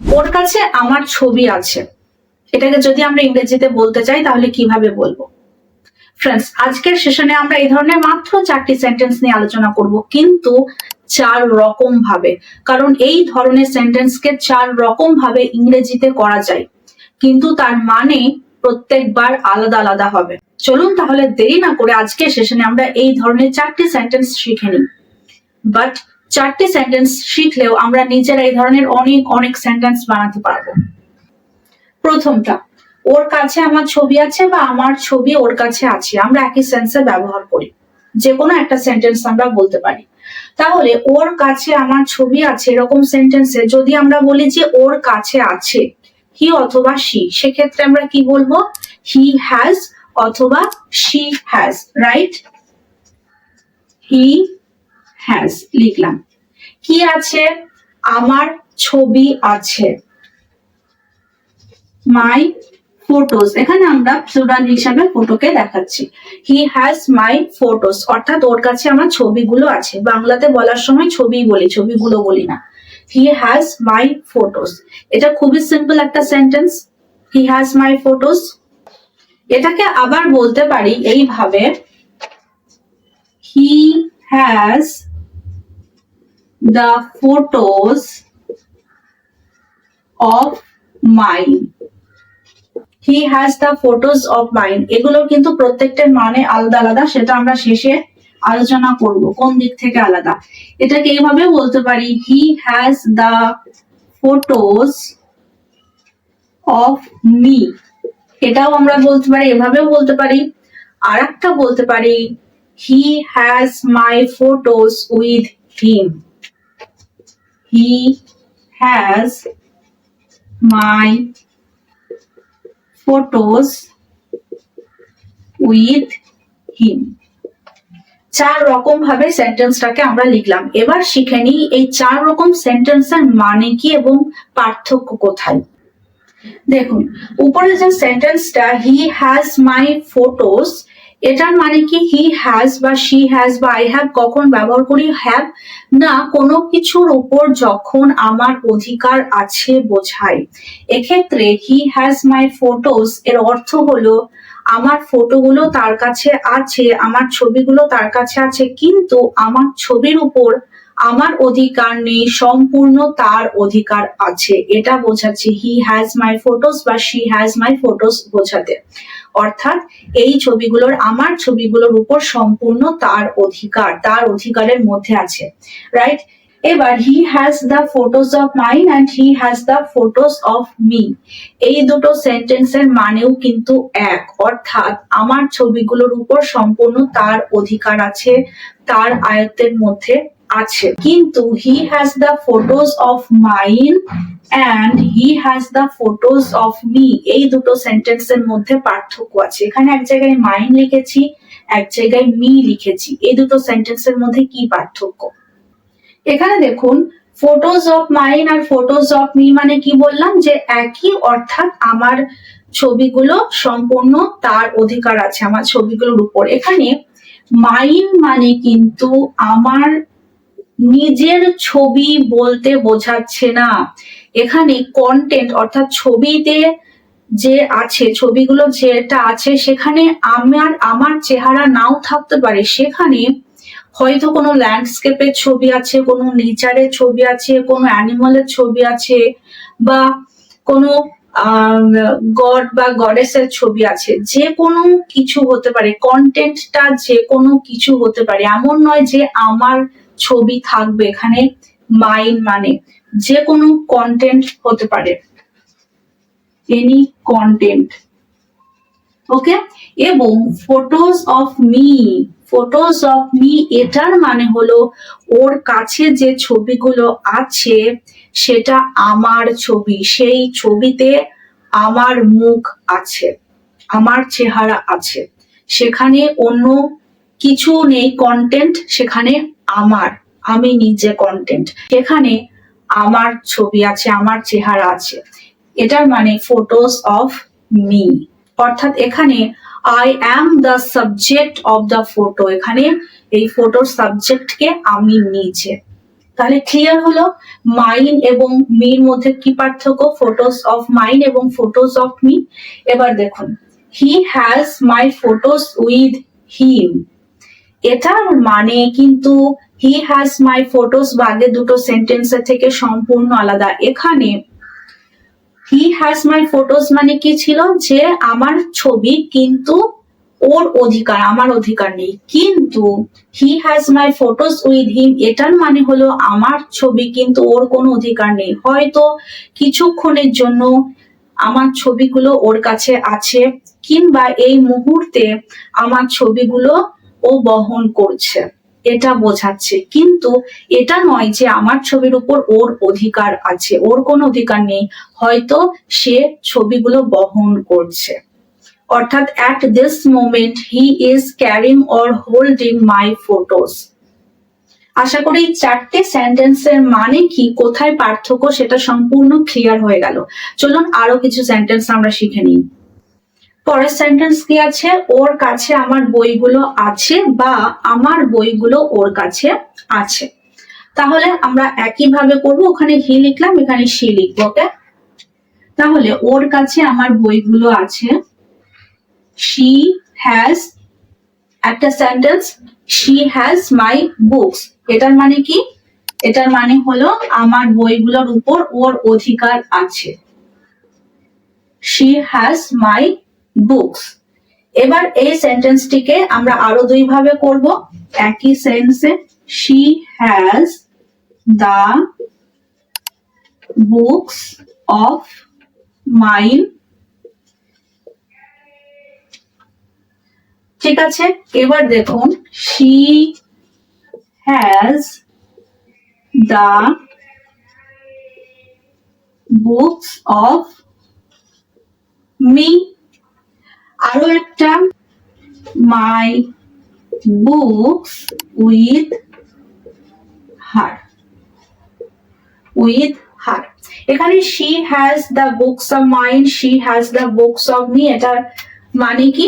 ওর কাছে আমার ছবি আছে। এটাকে যদি আমরা ইংরেজিতে বলতে চাই, তাহলে কীভাবে বলব? ফ্রেন্ডস আজকের সেশনে আমরা এই ধরনের মাত্র চারটি সেন্টেন্স নিয়ে আলোচনা করব, কিন্তু চার রকম ভাবে। কারণ এই ধরনের সেন্টেন্সকে চার রকম ভাবে ইংরেজিতে করা যায়, কিন্তু তার মানে প্রত্যেকবার আলাদা আলাদা হবে। চলুন তাহলে দেরি না করে আজকে সেশনে আমরা এই ধরনের চারটি সেন্টেন্স শিখে নিই। বাট চারটি সেন্টেন্স শিখলেও আমরা নিজেরা এই ধরনের অনেক অনেক সেন্টেন্স বানাতে পারব। প্রথমটা, ওর কাছে আমার ছবি আছে বা আমার ছবি ওর কাছে আছে, আমরা একই সেন্সে ব্যবহার করি। যে কোনো একটা সেন্টেন্স আমরা বলতে পারি। তাহলে, ওর কাছে আমার ছবি আছে এরকম সেন্টেন্সে যদি আমরা বলি যে, ওর কাছে আছে হি অথবা শি সেক্ষেত্রে আমরা কি বলব? হি হ্যাজ অথবা she has right he has লিখলাম। কি আছে? আমার ছবি আছে। মাই ফটোস এখানে আমরা প্লুরাল হিসাবে ফটোকে দেখাচ্ছি। হি হ্যাজ মাই ফটোস অর্থাৎ ওর কাছে আমার ছবিগুলো আছে। বাংলাতে বলার সময় ছবি বলি, ছবিগুলো বলি না। হি হ্যাজ মাই ফটোস এটা খুবই সিম্পল একটা sentence he has my photos এটাকে আবার বলতে পারি এইভাবে। He has the photos of mine. He has the photos of mine এগুলো কিন্তু প্রত্যেকটার মানে আলাদা আলাদা, সেটা আমরা শেষে আলোচনা করব, কোন দিক থেকে আলাদা। এটাকে এইভাবে বলতে পারি he has the photos of me এটাও আমরা বলতে পারি, এভাবেও বলতে পারি। আর একটা বলতে পারি he has my photos with him he has my photos with him. চার রকম ভাবে সেন্টেন্সটাকে আমরা লিখলাম। এবার শিখে নিই এই চার রকম সেন্টেন্সের মানে কি এবং পার্থক্য কোথায়। দেখুন উপরে যে সেন্টেন্সটা হি হ্যাজ মাই ফটোস এটার মানে কি? হি হ্যাজ বা শি হ্যাজ বা আই হ্যাভ কখন ব্যবহার করি? হ্যাভ না, কোনো কিছুর উপর যখন আমার অধিকার আছে বোঝায়। এক্ষেত্রে হি হ্যাজ মাই ফটোস এর অর্থ হলো, আমার ফটোগুলো তার কাছে আছে, আমার ছবিগুলো তার কাছে আছে, কিন্তু আমার ছবির উপর আমার অধিকার নেই, সম্পূর্ণ তার অধিকার আছে। এটা বোঝাচ্ছে হি হ্যাজ মাই ফটোস বা শি হ্যাজ মাই ফটোস বোঝাতে। অর্থাৎ এই ছবিগুলোর, আমার ছবিগুলোর উপর সম্পূর্ণ তার অধিকার, তার অধিকারের মধ্যে আছে রাইট এবার he has the photos of mine and he has the photos of me এই দুটো সেন্টেন্সের মানেও কিন্তু এক, অর্থাৎ আমার ছবিগুলোর উপর সম্পূর্ণ তার অধিকার আছে, তার আয়ত্তের মধ্যে আছে। কিন্তু he has the photos of mine and he has the photos of me এই দুটো সেন্টেন্সের মধ্যে পার্থক্য আছে। এখানে এক জায়গায় মাইন লিখেছি, এক জায়গায় মি লিখেছি। এই দুটো সেন্টেন্সের মধ্যে কি পার্থক্য? এখানে দেখুন ফটোজ অফ মাইন আর ফটোজ অফ মি মানে কি বললাম? যে একই অর্থাৎ আমার ছবিগুলো সম্পূর্ণ তার অধিকার আছে, আমার ছবিগুলোর উপর। এখানে মাইন মানে কিন্তু আমার নিজের ছবি বলতে বোঝাচ্ছে না। এখানে কন্টেন্ট অর্থাৎ ছবিতে যে আছে, ছবিগুলো যেটা আছে, সেখানে আমার আমার চেহারা নাও থাকতে পারে। সেখানে হয়তো কোনো ল্যান্ডস্কেপের ছবি আছে, কোনো নেচারের ছবি আছে, কোনো অ্যানিমালের ছবি আছে, বা কোনো গড বা গডেসের ছবি আছে। যে কোনো কিছু হতে পারে। কন্টেন্টটা যে কোনো কিছু হতে পারে। এমন নয় যে আমার ছবি থাকবে এখানে মাইন মানে যে কোনো কন্টেন্ট হতে পারে। এনি কন্টেন্ট ওকে এবং photos of me photos of me এটার মানে হলো ওর কাছে যে ছবিগুলো আছে, সেটা আমার ছবি, সেই ছবিতে আমার মুখ আছে, আমার চেহারা আছে। সেখানে অন্য কিছু নেই কন্টেন্ট সেখানে আমার, আমি নিজে কন্টেন্ট সেখানে আমার ছবি আছে, আমার চেহারা আছে। এটার মানে ফটোস অফ মি অর্থাৎ এখানে I am the subject of the photo এখানে এই ফটোর সাবজেক্টকে আমি নিজে। তাহলে ক্লিয়ার হলো? মাইন এবং মির মধ্যে কি পার্থক্য? ফটোস অফ মাইন এবং ফটোস অফ মি এবার দেখুন he has my photos with him এটার মানে কিন্তু হি হ্যাজ মাই ফটোস বাদে দুটো সেন্টেন্সের থেকে সম্পূর্ণ আলাদা। এখানে হি হ্যাজ মাই ফটোস মানে কি ছিল? যে আমার ছবি কিন্তু ওর অধিকার, আমার অধিকার নেই। কিন্তু he has my photos with him এটার মানে হলো আমার ছবি কিন্তু ওর কোনো অধিকার নেই। হয়তো কিছুক্ষণের জন্য আমার ছবিগুলো ওর কাছে আছে, কিংবা এই মুহূর্তে আমার ছবিগুলো ও বহন করছে। এটা বোঝাচ্ছে। কিন্তু এটা নয় যে আমার ছবির উপর ওর অধিকার আছে। ওর কোনো অধিকার নেই। হয়তো সে ছবিগুলো বহন করছে। অর্থাৎ at this moment he is carrying or holding my photos আশা করি চারটে সেন্টেন্সের মানে কি, কোথায় পার্থক্য, সেটা সম্পূর্ণ ক্লিয়ার হয়ে গেল। চলুন আরও কিছু সেন্টেন্স আমরা শিখে নিই। পরের সেন্টেন্স কি আছে? ওর কাছে আমার বইগুলো আছে বা আমার বইগুলো ওর কাছে আছে। তাহলে আমরা একইভাবে করব, ওখানে হি লিখলাম, এখানে সি লিখব ওকে তাহলে ওর কাছে আমার বইগুলো আছে। শি হ্যাজ একটা sentence she has my books এটার মানে কি? এটার মানে হলো আমার বইগুলোর উপর ওর অধিকার আছে। শি হ্যাজ মাই বুকস এবার এই সেন্টেন্সটিকে আমরা আরও দুই ভাবে করব। একই সেন্সে she has the books of mine ঠিক আছে? এবার দেখুন she has the books of me আরও একটা my books with her with her এখানে she has the books of mine she has the books of me এটার মানে কি?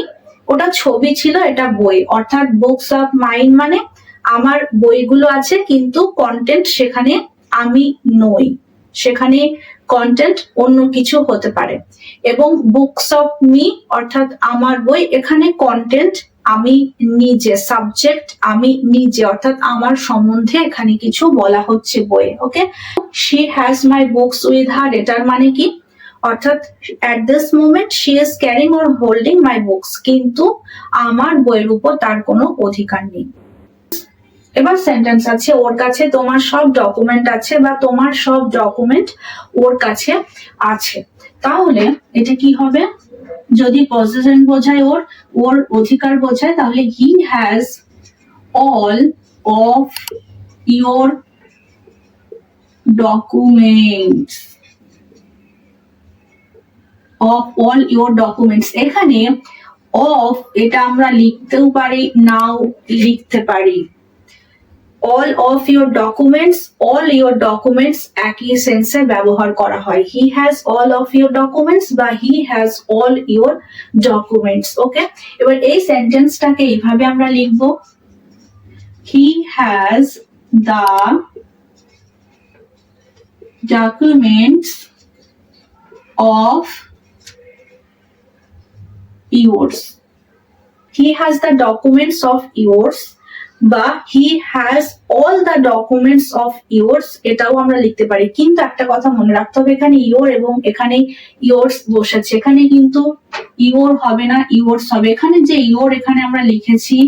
ওটা ছবি ছিল, এটা বই। অর্থাৎ বুকস অফ মাইন্ড মানে আমার বইগুলো আছে, কিন্তু কন্টেন্ট সেখানে আমি নই। সেখানে কন্টেন্ট অন্য কিছু হতে পারে। এবং বুকস অফ মি অর্থাৎ আমার বই, এখানে কন্টেন্ট আমি নিজে সাবজেক্ট আমি নিজে, অর্থাৎ আমার সম্বন্ধে এখানে কিছু বলা হচ্ছে বইয়ে okay she has my books with her এটার মানে কি? অর্থাৎ at this moment she is carrying or holding my books কিন্তু আমার বইয়ের উপর তার কোনো অধিকার নেই। এবার সেন্টেন্স আছে, ওর কাছে তোমার সব ডকুমেন্ট আছে বা তোমার সব ডকুমেন্ট ওর কাছে আছে। তাহলে এটা কি হবে? যদি পজিশন বোঝায় ওর ওর অধিকার বোঝায়, তাহলে he has all of your documents of all your documents এখানে অফ এটা আমরা লিখতেও পারি নাও লিখতে পারি। All of your documents all your documents একই সেন্সে ব্যবহার করা হয়। He has all of your documents বা he has all your documents okay এবার এই সেন্টেন্সটাকে এইভাবে আমরা লিখব। He has the documents of yours he has the documents of yours বা he has all the documents of yours এটাও আমরা লিখতে পারি। কিন্তু একটা কথা মনে রাখতে হবে, এখানে ইয়োর এবং এখানে ইয়োর্স বসেছে। এখানে কিন্তু ইয়োর হবে না ইয়োর্স হবে। এখানে যে ইয়োর এখানে আমরা লিখেছি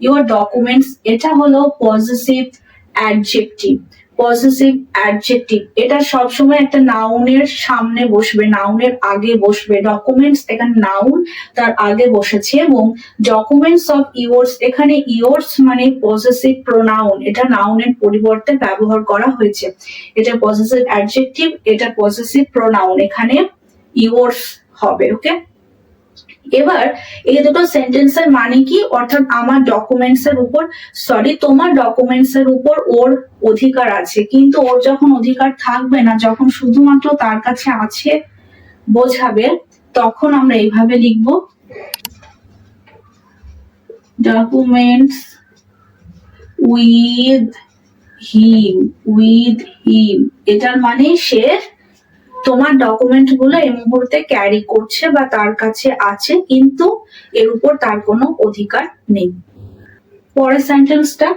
ইয়োর ডকুমেন্টস এটা হলো পজিটিভ অ্যাডজেক্টিভ পজিটিভ অ্যাডজেক্টিভ এটা সবসময় একটা নাউনের সামনে বসবে নাউনের আগে বসবে। ডকুমেন্টস এখানে নাউন তার আগে বসেছে এবং ডকুমেন্টস অফ ইয়োর্স এখানে ইয়োর্স মানে পজিটিভ প্রোনাউন এটা নাউনের পরিবর্তে ব্যবহার করা হয়েছে। এটা পজিটিভ অ্যাডজেক্টিভ এটা পজিটিভ প্রোনাউন এখানে ইয়োর্স হবে ওকে এবার এই দুটো সেন্টেন্সের মানে কি? অর্থাৎ আমার ডকুমেন্টস এর উপর সরি তোমার ডকুমেন্টস এর উপর ওর অধিকার আছে। কিন্তু ওর যখন অধিকার থাকবে না, যখন শুধুমাত্র তার কাছে আছে বোঝাবে, তখন আমরা এইভাবে লিখব documents with him with him এটার মানে সে তোমার ডকুমেন্টগুলো এই মুহূর্তে ক্যারি করছে বা তার কাছে আছে, কিন্তু এর উপর তার কোনো অধিকার নেই। পরের সেন্টেন্সটা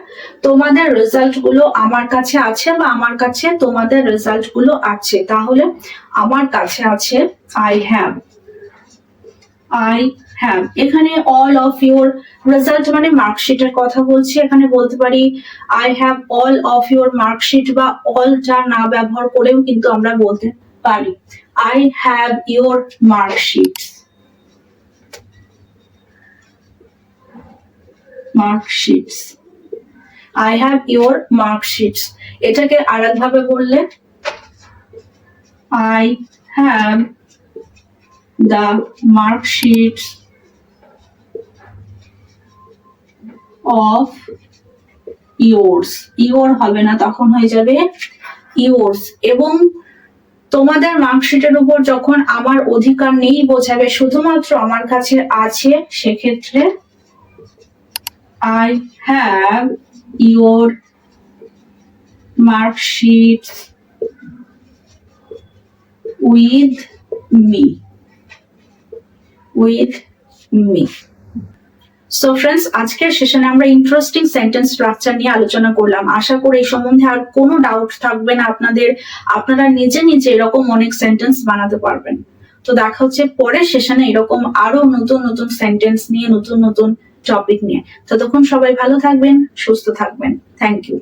তোমাদের রেজাল্টগুলো আমার কাছে আছে বা আমার কাছে তোমাদের রেজাল্টগুলো আছে, তাহলে আমার কাছে আছে আই হ্যাভ আই হ্যাভ এখানে অল অফ ইউর রেজাল্ট মানে মার্কশিটের কথা বলছি, এখানে বলতে পারি I have all of your marksheet বা অলটা না ব্যবহার করেও কিন্তু আমরা বলতে পারি। I have your marksheet marksheets I have your marksheets এটাকে আরেকভাবে বললে I have mark sheets of yours. Your হবে না, তখন হয়ে যাবে yours. এবং তোমাদের মার্কশিটের উপর যখন আমার অধিকার নেই বোঝাবে, শুধুমাত্র আমার কাছে আছে, সেক্ষেত্রে I have your marksheet with me with me so friends আজকের সেশনে আমরা ইন্টারেস্টিং সেন্টেন্স স্ট্রাকচার নিয়ে আলোচনা করলাম। আশা করি এই সম্বন্ধে আর কোনো ডাউট থাকবে না। আপনাদের, আপনারা নিজে নিজে এরকম অনেক সেন্টেন্স বানাতে পারবেন। তো দেখা হচ্ছে পরের সেশনে এরকম আরও নতুন নতুন সেন্টেন্স নিয়ে, নতুন নতুন টপিক নিয়ে। ততক্ষণ সবাই ভালো থাকবেন, সুস্থ থাকবেন। Thank you